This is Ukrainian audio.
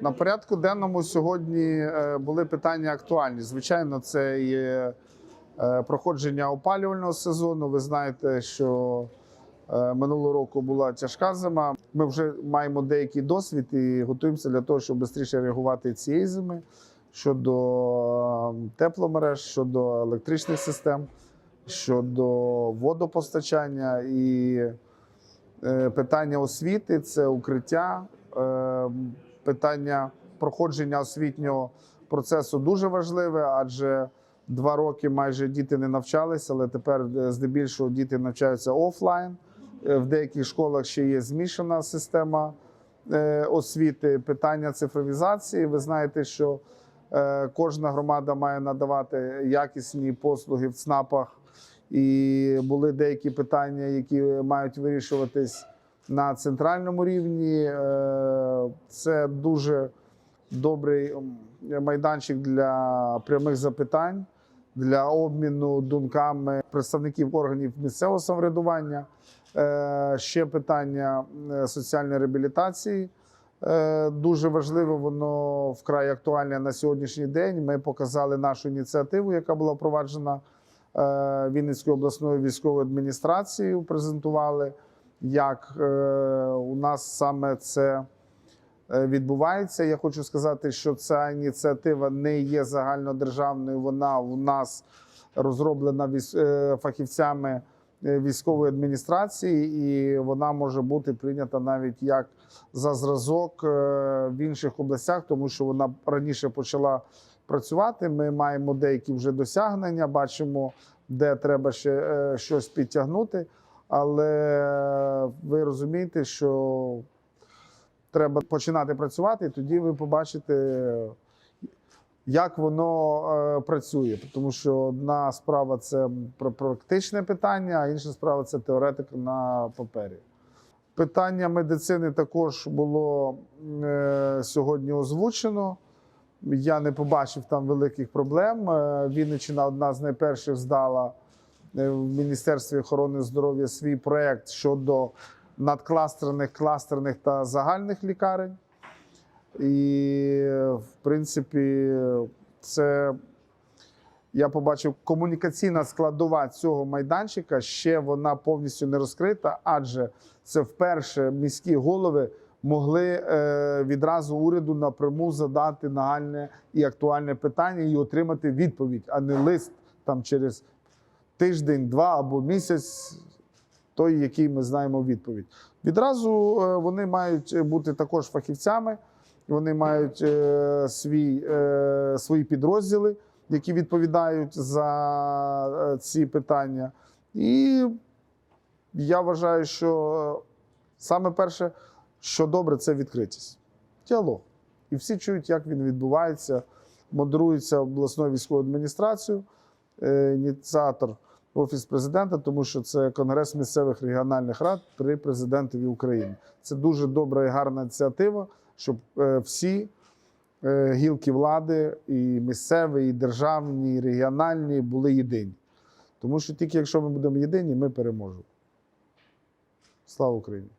На порядку денному сьогодні е, були питання актуальні. Звичайно, це є е, проходження опалювального сезону. Ви знаєте, що е, минулого року була тяжка зима. Ми вже маємо деякий досвід і готуємося для того, щоб швидше реагувати цієї зими щодо е, тепломереж, щодо електричних систем, щодо водопостачання і е, питання освіти це укриття. Питання проходження освітнього процесу дуже важливе, адже два роки майже діти не навчалися, але тепер е, здебільшого діти навчаються офлайн. Е, В деяких школах ще є змішана система е, освіти. Питання цифровізації. Ви знаєте, що кожна громада має надавати якісні послуги в ЦНАПах, і були деякі питання, які мають вирішуватись на центральному рівні. Е, Це дуже добрий майданчик для прямих запитань, для обміну думками представників органів місцевого самоврядування. Е, Ще питання соціальної реабілітації. Е, Дуже важливо, воно вкрай актуальне на сьогоднішній день. Ми показали нашу ініціативу, яка була впроваджена Вінницькою обласною військовою адміністрацією. Презентували, як е, у нас саме це е, відбувається. Я хочу сказати, що ця ініціатива не є загальнодержавною. Вона у нас розроблена е, фахівцями військової адміністрації, і вона може бути прийнята навіть як за зразок в інших областях, тому що вона раніше почала працювати. Ми маємо деякі вже досягнення, бачимо, де треба ще щось підтягнути. Але ви розумієте, що треба починати працювати, і тоді ви побачите, як воно е, працює. Тому що одна справа це практичне питання, а інша справа це теоретика на папері. Питання медицини також було е, сьогодні озвучено. Я не побачив там великих проблем. Е, Вінниччина одна з найперших здала в Міністерстві охорони здоров'я свій проект щодо надкластерних, кластерних та загальних лікарень. І, в принципі, це я побачив комунікаційна складова цього майданчика. Ще вона повністю не розкрита, адже це вперше міські голови могли е, відразу уряду напряму задати нагальне і актуальне питання і отримати відповідь, а не лист там через тиждень, два або місяць. Той, який ми знаємо відповідь. Відразу е, вони мають бути також фахівцями, вони мають е, свій, е, свої підрозділи, які відповідають за е, ці питання. І я вважаю, що е, саме перше, що добре, це відкритість. Діалог. І всі чують, як він відбувається, модерується обласною військовою адміністрацією, е, ініціатор Офіс президента, тому що це Конгрес місцевих регіональних рад при президентові України. Це дуже добра і гарна ініціатива, щоб е, всі е, гілки влади, і місцеві, і державні, і регіональні були єдині. Тому що тільки якщо ми будемо єдині, ми переможемо. Слава Україні!